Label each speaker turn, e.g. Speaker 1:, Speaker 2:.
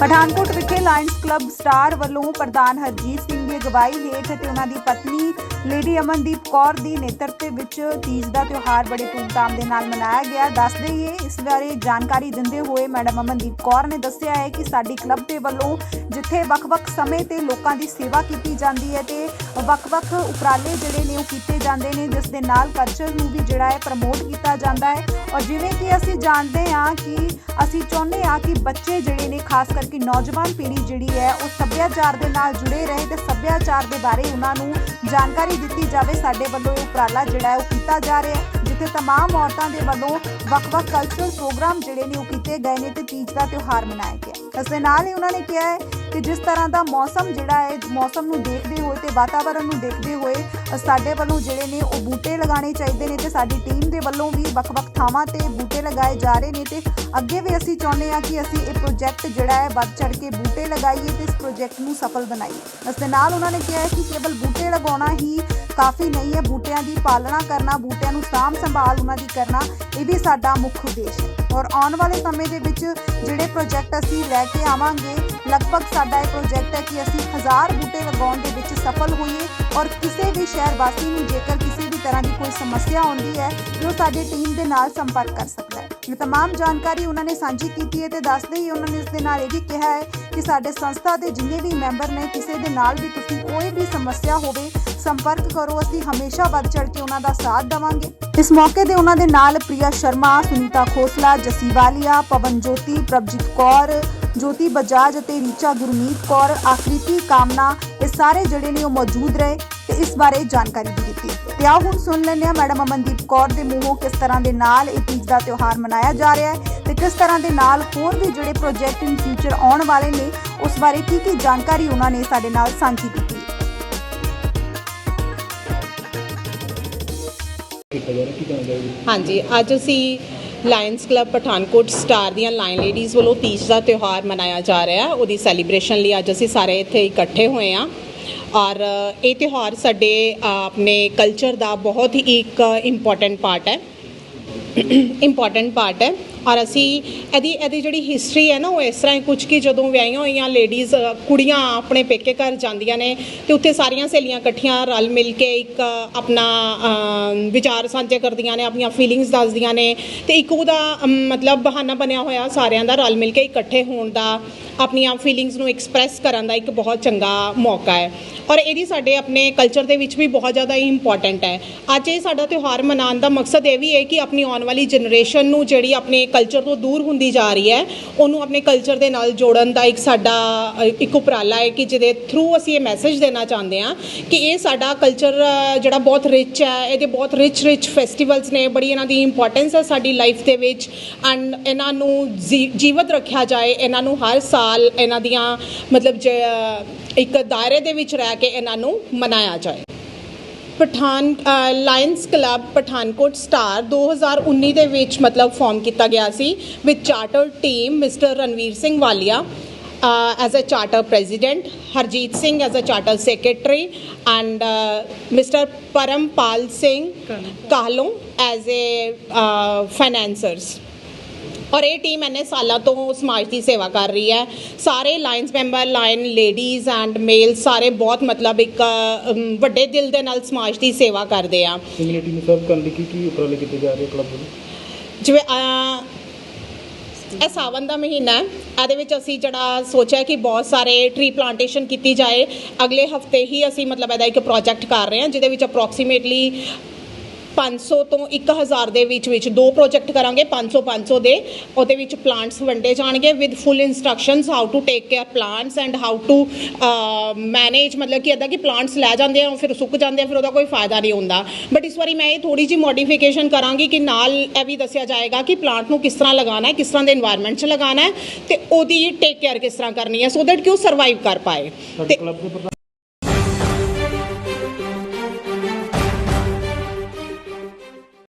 Speaker 1: ਪਠਾਨਕੋਟ ਵਿਖੇ lions club star ਵੱਲੋਂ ਪ੍ਰਧਾਨ ਹਰਜੀਤ ਸਿੰਘ ਅਗਵਾਈ ਹੇਠ ਤੇ ਉਹਨਾਂ ਦੀ ਪਤਨੀ ਲੇਡੀ ਅਮਨਦੀਪ ਕੌਰ ਦੀ ਨੇਤਰਤਵ ਵਿੱਚ ਤੀਜ ਦਾ ਤਿਉਹਾਰ ਬੜੇ ਧੂਮਧਾਮ ਦੇ ਨਾਲ ਮਨਾਇਆ ਗਿਆ। ਦੱਸ ਦਈਏ, ਇਸ ਬਾਰੇ ਜਾਣਕਾਰੀ ਦਿੰਦੇ ਹੋਏ ਮੈਡਮ ਅਮਨਦੀਪ ਕੌਰ ਨੇ ਦੱਸਿਆ ਹੈ ਕਿ ਸਾਡੀ ਕਲੱਬ ਦੇ ਵੱਲੋਂ ਜਿੱਥੇ ਵੱਖ-ਵੱਖ ਸਮੇਂ ਤੇ ਲੋਕਾਂ ਦੀ ਸੇਵਾ ਕੀਤੀ ਜਾਂਦੀ ਹੈ ਤੇ ਵੱਖ-ਵੱਖ ਉਪਰਾਲੇ ਜਿਹੜੇ ਨੇ ਉਹ ਕੀਤੇ ਜਾਂਦੇ ਨੇ, ਜਿਸ ਦੇ ਨਾਲ ਕਲਚਰ ਨੂੰ ਵੀ ਜਿਹੜਾ ਹੈ ਪ੍ਰਮੋਟ ਕੀਤਾ ਜਾਂਦਾ ਹੈ। ਔਰ ਜਿਵੇਂ ਕਿ ਅਸੀਂ ਜਾਣਦੇ ਹਾਂ ਕਿ ਅਸੀਂ ਚਾਹੁੰਦੇ ਹਾਂ ਕਿ ਬੱਚੇ ਜਿਹੜੇ ਨੇ, ਖਾਸ ਕਰਕੇ ਨੌਜਵਾਨ ਪੀੜ੍ਹੀ ਜਿਹੜੀ ਹੈ, ਉਹ ਸੱਭਿਆਚਾਰ ਦੇ ਨਾਲ ਜੁੜੇ ਰਹੇ ਤੇ ਸੱਭਿਆਚਾਰ ਦੇ ਬਾਰੇ ਉਹਨਾਂ ਨੂੰ ਜਾਣਕਾਰੀ ਦਿੱਤੀ ਜਾਵੇ ਸਾਡੇ ਵੱਲੋਂ ਇਹ ਉਪਰਾਲਾ ਜਿਹੜਾ ਹੈ ਉਹ ਕੀਤਾ ਜਾ ਰਿਹਾ ਹੈ ਜਿੱਥੇ तमाम ਔਰਤਾਂ ਦੇ ਵੱਲੋਂ ਵੱਖ-ਵੱਖ ਕਲਚਰਲ ਪ੍ਰੋਗਰਾਮ ਜਿਹੜੇ ਨੇ ਉਹ ਕੀਤੇ ਗਏ ਨੇ ਤੇ ਤੀਜ ਦਾ ਤਿਉਹਾਰ ਮਨਾਇਆ ਗਿਆ ਇਸ ਦੇ ਨਾਲ ਹੀ ਉਹਨਾਂ ਨੇ ਕਿਹਾ ਹੈ ਕਿ ਜਿਸ ਤਰ੍ਹਾਂ ਦਾ ਮੌਸਮ ਜਿਹੜਾ ਹੈ ਮੌਸਮ ਨੂੰ ਦੇਖਦੇ ਹੋਏ ਤੇ ਵਾਤਾਵਰਣ ਨੂੰ ਦੇਖਦੇ ਹੋਏ ਅ, ਸਾਡੇ ਵੱਲੋਂ ਜਿਹੜੇ ਨੇ ਉਹ ਬੂਟੇ ਲਗਾਉਣੇ ਚਾਹੀਦੇ ਨੇ ਤੇ ਸਾਡੀ ਟੀਮ ਦੇ ਵੱਲੋਂ ਵੀ ਵੱਖ-ਵੱਖ ਥਾਵਾਂ ਤੇ ਬੂਟੇ ਲਗਾਏ ਜਾ ਰਹੇ ਨੇ ਤੇ ਅੱਗੇ ਵੀ ਅਸੀਂ ਚਾਹੁੰਦੇ ਹਾਂ ਕਿ ਅਸੀਂ ਇਹ ਪ੍ਰੋਜੈਕਟ ਜਿਹੜਾ ਹੈ ਵੱਧ ਚੜ ਕੇ ਬੂਟੇ ਲਗਾਈਏ ਤੇ ਇਸ ਪ੍ਰੋਜੈਕਟ ਨੂੰ ਸਫਲ ਬਣਾਈਏ ਇਸ ਦੇ ਨਾਲ ਉਹਨਾਂ ਨੇ ਕਿਹਾ ਹੈ ਕਿ ਕੇਵਲ ਬੂਟੇ ਲਗਾਉਣਾ ਹੀ ਕਾਫੀ ਨਹੀਂ ਹੈ ਬੂਟਿਆਂ ਦੀ ਪਾਲਣਾ ਕਰਨਾ ਬੂਟਿਆਂ ਨੂੰ ਸਾਂਭ ਸੰਭਾਲ ਉਹਨਾਂ ਦੀ ਕਰਨਾ ਇਹ ਵੀ ਸਾਡਾ ਮੁੱਖ ਉਦੇਸ਼ ਹੈ ਔਰ ਆਉਣ ਵਾਲੇ ਸਮੇਂ ਦੇ ਵਿੱਚ ਜਿਹੜੇ ਪ੍ਰੋਜੈਕਟ ਅਸੀਂ ਲੈ ਕੇ ਆਵਾਂਗੇ ਲਗਭਗ ਸਾਡਾ ਇਹ ਪ੍ਰੋਜੈਕਟ ਹੈ ਕਿ ਅਸੀਂ ਹਜ਼ਾਰ ਬੂਟੇ ਲਗਾਉਣ ਦੇ ਵਿੱਚ ਸਫਲ ਹੋਈਏ ਔਰ ਕਿਸੇ ਵੀ ਸ਼ਹਿਰ ਵਾਸੀ ਨੂੰ ਜੇਕਰ ਕਿਸੇ ਵੀ ਤਰ੍ਹਾਂ ਦੀ ਕੋਈ ਸਮੱਸਿਆ ਆਉਂਦੀ ਹੈ ਤੇ ਉਹ ਸਾਡੀ ਟੀਮ ਦੇ ਨਾਲ ਸੰਪਰਕ ਕਰ ਸਕਦਾ ਹੈ ਇਹ तमाम ਜਾਣਕਾਰੀ ਉਹਨਾਂ ਨੇ ਸਾਂਝੀ ਕੀਤੀ ਹੈ ਤੇ ਦੱਸਦੇ ਹੀ ਉਹਨਾਂ ਨੇ ਇਸ ਦੇ ਨਾਲ ਇਹ ਵੀ ਕਿਹਾ ਹੈ ਕਿ ਸਾਡੇ ਸੰਸਥਾ ਦੇ ਜਿੰਨੇ ਵੀ ਮੈਂਬਰ ਨੇ ਕਿਸੇ ਦੇ ਨਾਲ ਵੀ ਤੁਸੀਂ ਕੋਈ ਵੀ ਸਮੱਸਿਆ ਹੋਵੇ ਸੰਪਰਕ ਕਰੋ, ਅਸੀਂ ਹਮੇਸ਼ਾ ਵੱਧ ਚੜ ਕੇ ਉਹਨਾਂ ਦਾ ਸਾਥ ਦੇਵਾਂਗੇ। ਇਸ ਮੌਕੇ ਤੇ ਉਹਨਾਂ ਦੇ ਨਾਲ ਪ੍ਰਿਆ ਸ਼ਰਮਾ, ਸੁਨੀਤਾ ਖੋਸਲਾ, ਜਸੀ ਵਾਲੀਆ, ਪਵਨ ਜੋਤੀ, ਪ੍ਰਭਜੀਤ ਕੌਰ, ਜੋਤੀ ਬਜਾਜ ਅਤੇ ਰੀਚਾ ਗੁਰਮੀਤ ਕੌਰ, ਆਕ੍ਰਿਤੀ, ਕਾਮਨਾ, ਇਹ ਸਾਰੇ ਜਿਹੜੇ ਨੇ ਉਹ ਮੌਜੂਦ ਰਹੇ ਤੇ ਇਸ ਬਾਰੇ ਜਾਣਕਾਰੀ ਵੀ ਦਿੱਤੀ। ਤੇ ਆਓ ਹੁਣ ਸੁਣ ਲੈਂਦੇ ਹਾਂ ਮੈਡਮ ਅਮਨਦੀਪ ਕੌਰ ਦੇ ਮੂੰਹੋਂ ਕਿਸ ਤਰ੍ਹਾਂ ਦੇ ਨਾਲ ਇਹ ਤੀਜ ਦਾ ਤਿਉਹਾਰ ਮਨਾਇਆ ਜਾ ਰਿਹਾ ਹੈ ਤੇ ਕਿਸ ਤਰ੍ਹਾਂ ਦੇ ਨਾਲ ਹੋਰ ਵੀ ਜਿਹੜੇ ਪ੍ਰੋਜੈਕਟ ਇਨ ਫਿਊਚਰ ਆਉਣ ਵਾਲੇ ਨੇ, ਉਸ ਬਾਰੇ ਕੀ ਕੀ ਜਾਣਕਾਰੀ ਉਹਨਾਂ ਨੇ ਸਾਡੇ ਨਾਲ ਸਾਂਝੀ ਕੀਤੀ।
Speaker 2: ਹਾਂਜੀ, ਅੱਜ ਅਸੀਂ ਲਾਇਨਸ ਕਲੱਬ ਪਠਾਨਕੋਟ ਸਟਾਰ ਦੀਆਂ ਲਾਇਨ ਲੇਡੀਜ਼ ਵੱਲੋਂ ਤੀਜ ਦਾ ਤਿਉਹਾਰ ਮਨਾਇਆ ਜਾ ਰਿਹਾ ਹੈ। ਉਹਦੀ ਸੈਲੀਬ੍ਰੇਸ਼ਨ ਲਈ ਅੱਜ ਅਸੀਂ ਸਾਰੇ ਇੱਥੇ ਇਕੱਠੇ ਹੋਏ ਹਾਂ। ਔਰ ਇਹ ਤਿਉਹਾਰ ਸਾਡੇ ਆਪਣੇ ਕਲਚਰ ਦਾ ਬਹੁਤ ਹੀ ਇੱਕ ਇੰਪੋਰਟੈਂਟ ਪਾਰਟ ਹੈ। ਇੰਪੋਰਟੈਂਟ ਪਾਰਟ ਹੈ। ਔਰ ਅਸੀਂ ਇਹਦੀ ਇਹਦੀ ਜਿਹੜੀ ਹਿਸਟਰੀ ਹੈ ਨਾ, ਉਹ ਇਸ ਤਰ੍ਹਾਂ ਹੈ ਕੁਝ ਕਿ ਜਦੋਂ ਵਿਆਹੀਆਂ ਹੋਈਆਂ ਲੇਡੀਜ਼ ਕੁੜੀਆਂ ਆਪਣੇ ਪੇਕੇ ਘਰ ਜਾਂਦੀਆਂ ਨੇ ਤੇ ਉੱਥੇ ਸਾਰੀਆਂ ਸਹੇਲੀਆਂ ਇਕੱਠੀਆਂ ਰਲ ਮਿਲ ਕੇ ਇੱਕ ਆਪਣਾ ਵਿਚਾਰ ਸਾਂਝੇ ਕਰਦੀਆਂ ਨੇ, ਆਪਣੀਆਂ ਫੀਲਿੰਗਸ ਦੱਸਦੀਆਂ ਨੇ ਤੇ ਇੱਕ ਉਹਦਾ ਮਤਲਬ ਬਹਾਨਾ ਬਣਿਆ ਹੋਇਆ ਸਾਰਿਆਂ ਦਾ ਰਲ ਮਿਲ ਕੇ ਇਕੱਠੇ ਹੋਣ ਦਾ, ਆਪਣੀਆਂ ਫੀਲਿੰਗਸ ਨੂੰ ਐਕਸਪ੍ਰੈਸ ਕਰਨ ਦਾ ਇੱਕ ਬਹੁਤ ਚੰਗਾ ਮੌਕਾ ਹੈ। ਔਰ ਇਹਦੀ ਸਾਡੇ ਆਪਣੇ ਕਲਚਰ ਦੇ ਵਿੱਚ ਵੀ ਬਹੁਤ ਜ਼ਿਆਦਾ ਇੰਪੋਰਟੈਂਟ ਹੈ। ਅੱਜ ਇਹ ਸਾਡਾ ਤਿਉਹਾਰ ਮਨਾਉਣ ਦਾ ਮਕਸਦ ਇਹ ਵੀ ਹੈ ਕਿ ਆਪਣੀ ਆਉਣ ਵਾਲੀ ਜਨਰੇਸ਼ਨ ਨੂੰ ਜਿਹੜੀ ਆਪਣੇ ਕਲਚਰ ਤੋਂ ਦੂਰ ਹੁੰਦੀ ਜਾ ਰਹੀ ਹੈ, ਉਹਨੂੰ ਆਪਣੇ ਕਲਚਰ ਦੇ ਨਾਲ ਜੋੜਨ ਦਾ ਇੱਕ ਸਾਡਾ, ਇੱਕ ਉਪਰਾਲਾ ਹੈ ਕਿ ਜਿਹਦੇ ਥਰੂ ਅਸੀਂ ਇਹ ਮੈਸੇਜ ਦੇਣਾ ਚਾਹੁੰਦੇ ਹਾਂ ਕਿ ਇਹ ਸਾਡਾ ਕਲਚਰ ਜਿਹੜਾ ਬਹੁਤ ਰਿਚ ਹੈ, ਇਹਦੇ ਬਹੁਤ ਰਿਚ ਰਿਚ ਫੈਸਟੀਵਲਸ ਨੇ, ਬੜੀ ਇਹਨਾਂ ਦੀ ਇੰਪੋਰਟੈਂਸ ਹੈ ਸਾਡੀ ਲਾਈਫ ਦੇ ਵਿੱਚ ਐਂਡ ਇਹਨਾਂ ਨੂੰ ਜੀ- ਜੀਵਤ ਰੱਖਿਆ ਜਾਏ, ਇਹਨਾਂ ਨੂੰ ਹਰ ਸਾਲ ਇਹਨਾਂ ਦੀਆਂ ਮਤਲਬ ਜ- ਇੱਕ ਦਾਇਰੇ ਦੇ ਵਿੱਚ ਰਹਿ ਕੇ ਇਹਨਾਂ ਨੂੰ ਮਨਾਇਆ ਜਾਏ। Pathan Lions Club Pathankot Star 2019 ਦੇ ਵਿੱਚ ਮਤਲਬ ਫਾਰਮ ਕੀਤਾ ਗਿਆ ਸੀ with charter team mister Ranveer Singh Walia as a charter president Harjeet Singh as a charter secretary and mister Parampal Singh Kahlon? As a financers ਔਰ ਇਹ team ਇੰਨੇ ਸਾਲਾਂ ਤੋਂ ਸਮਾਜ ਦੀ ਸੇਵਾ ਕਰ ਰਹੀ ਹੈ। ਸਾਰੇ Lions member Lion ladies and male ਸਾਰੇ ਬਹੁਤ ਮਤਲਬ ਇੱਕ ਅਮ, ਵੱਡੇ ਦਿਲ ਦੇ ਨਾਲ ਸਮਾਜ ਦੀ ਸੇਵਾ ਕਰਦੇ ਆ।
Speaker 3: ਕਮਿਊਨਿਟੀ ਨੂੰ ਸਰਵ ਕਰਨ ਲਈ ਕੀ ਕੀ ਉਪਰਾਲੇ ਕੀਤੇ ਜਾ ਰਹੇ ਕਲੱਬ ਵੱਲੋਂ?
Speaker 2: ਜਿਵੇਂ ਅਹ, ਇਹ ਸਾਵਨ ਦਾ ਮਹੀਨਾ ਹੈ। ਇਹਦੇ ਵਿੱਚ ਅਸੀਂ ਜਿਹੜਾ ਸੋਚਿਆ ਕਿ ਬਹੁਤ ਸਾਰੇ ਟਰੀ ਪਲਾਂਟੇਸ਼ਨ ਕੀਤੀ ਜਾਏ। ਅਗਲੇ ਹਫ਼ਤੇ ਹੀ ਅਸੀਂ ਮਤਲਬ ਇਹਦਾ ਇੱਕ ਪ੍ਰੋਜੈਕਟ ਕਰ ਰਹੇ ਹਾਂ ਜਿਹਦੇ ਵਿੱਚ ਅਪਰੋਕਸੀਮੇਟਲੀ 500 ਤੋਂ 1000 ਦੇ ਵਿੱਚ ਵਿੱਚ ਦੋ ਪ੍ਰੋਜੈਕਟ ਕਰਾਂਗੇ 500 500 ਦੇ। ਉਹਦੇ ਵਿੱਚ ਪਲਾਂਟਸ ਵੰਡੇ ਜਾਣਗੇ with full instructions how to take care plants and how to manage ਮਤਲਬ ਕਿ ਅਦਾ ਕਿ ਪਲਾਂਟਸ ਲੈ ਜਾਂਦੇ ਆ ਫਿਰ ਸੁੱਕ ਜਾਂਦੇ ਆ ਫਿਰ ਉਹਦਾ ਕੋਈ ਫਾਇਦਾ ਨਹੀਂ ਹੁੰਦਾ। ਬਟ ਇਸ ਵਾਰੀ ਮੈਂ ਇਹ ਥੋੜੀ ਜੀ ਮੋਡੀਫਿਕੇਸ਼ਨ ਕਰਾਂਗੀ ਕਿ ਨਾਲ ਇਹ ਵੀ ਦੱਸਿਆ ਜਾਏਗਾ ਕਿ ਪਲਾਂਟ ਨੂੰ ਕਿਸ ਤਰ੍ਹਾਂ ਲਗਾਉਣਾ ਹੈ ਕਿਸ ਤਰ੍ਹਾਂ ਦੇ এনवायरमेंट 'ਚ ਲਗਾਉਣਾ ਹੈ ਤੇ ਉਹਦੀ ਟੇਕ ਕੇਅਰ ਕਿਸ ਤਰ੍ਹਾਂ ਕਰਨੀ ਹੈ ਸੋ ਦੈਟ ਕਿ ਉਹ ਸਰਵਾਈਵ ਕਰ ਪਾਏ। ਤੇ